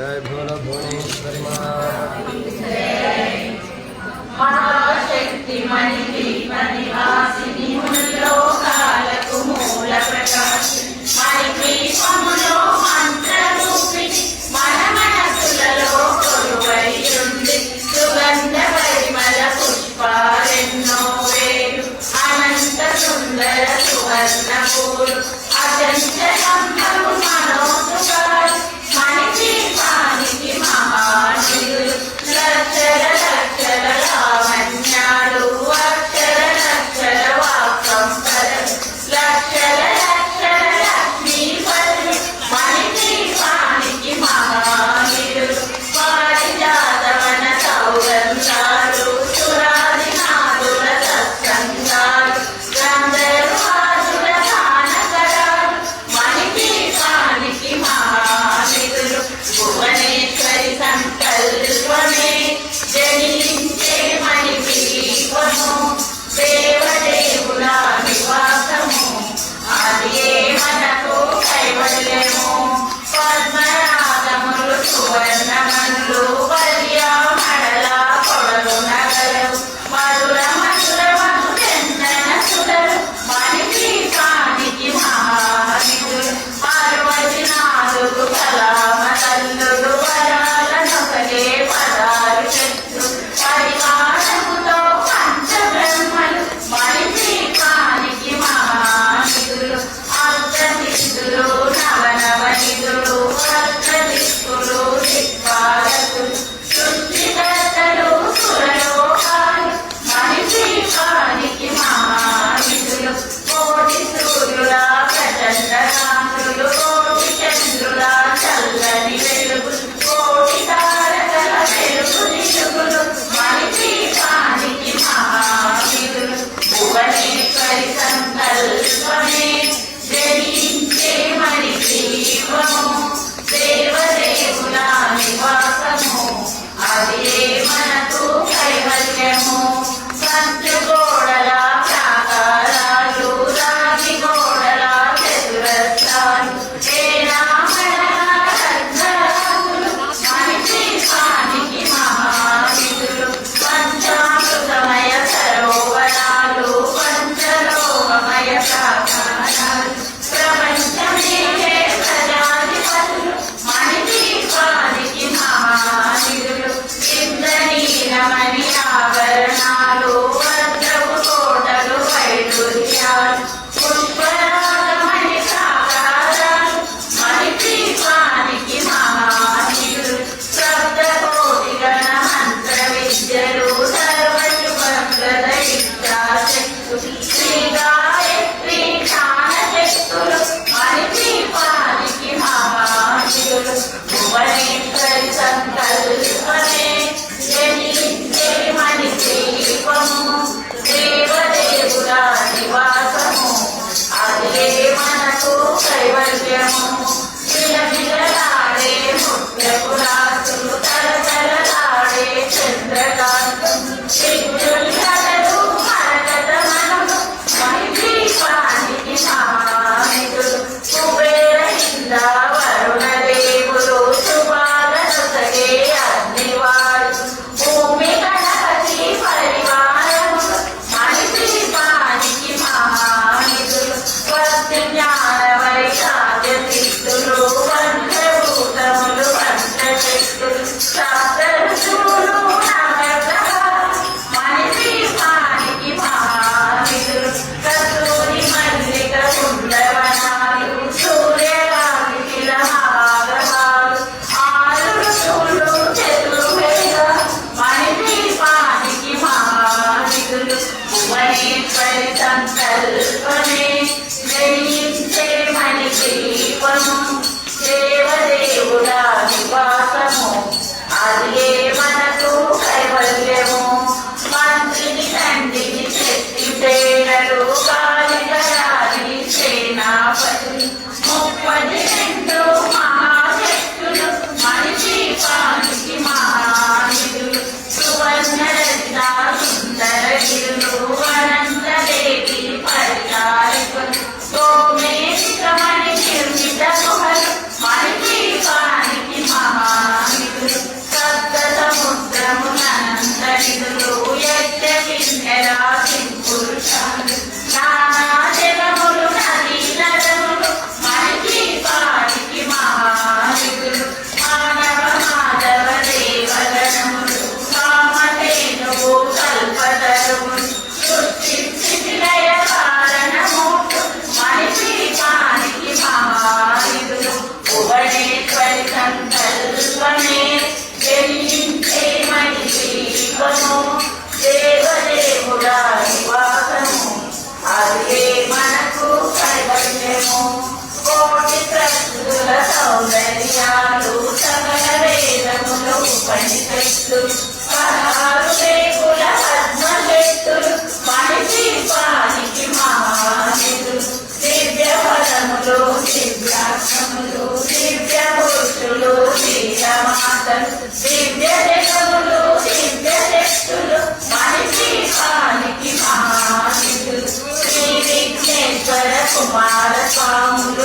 जय भोल भुवनेश्वरी महाशक्ति amado. one. ప్రేమకు కైవల్యము విలవిలలాడే ముత్యపురా చేతులు పదహారు రేకుల పద్మ చేతులు మనిషి పానికి మానేతులు దివ్య పదములు దివ్యాక్షములు దివ్య పురుషులు దివ్య మాతలు దివ్య జగములు దివ్య శక్తులు మనిషి పానికి మానేతులు శ్రీ విఘ్నేశ్వర కుమార స్వాములు.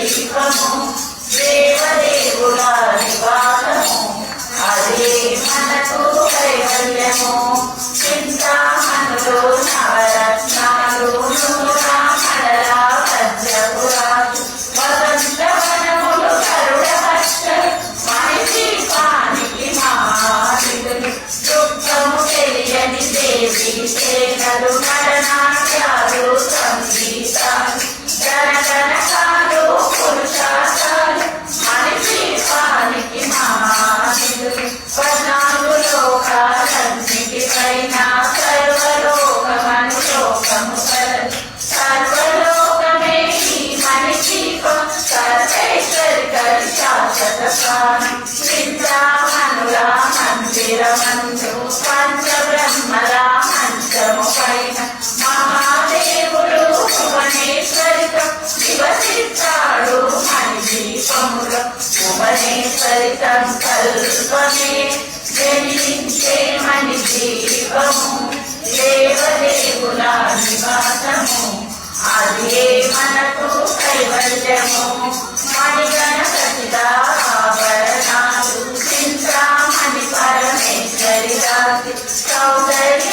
దీపము దేవదేవుల నివాసము. అదే మనకు కైవల్యము. ఫలితం కల్పమే జనించే మని జీవము దేవదేవుల నివాసము అదే మనకు కైవల్యము మణిగణ సతిగా ఆభరణాలు చింతామణి పరమేశ్వరి సౌందర్య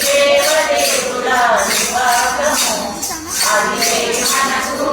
దేవదేవుల విభాగము అది మనకు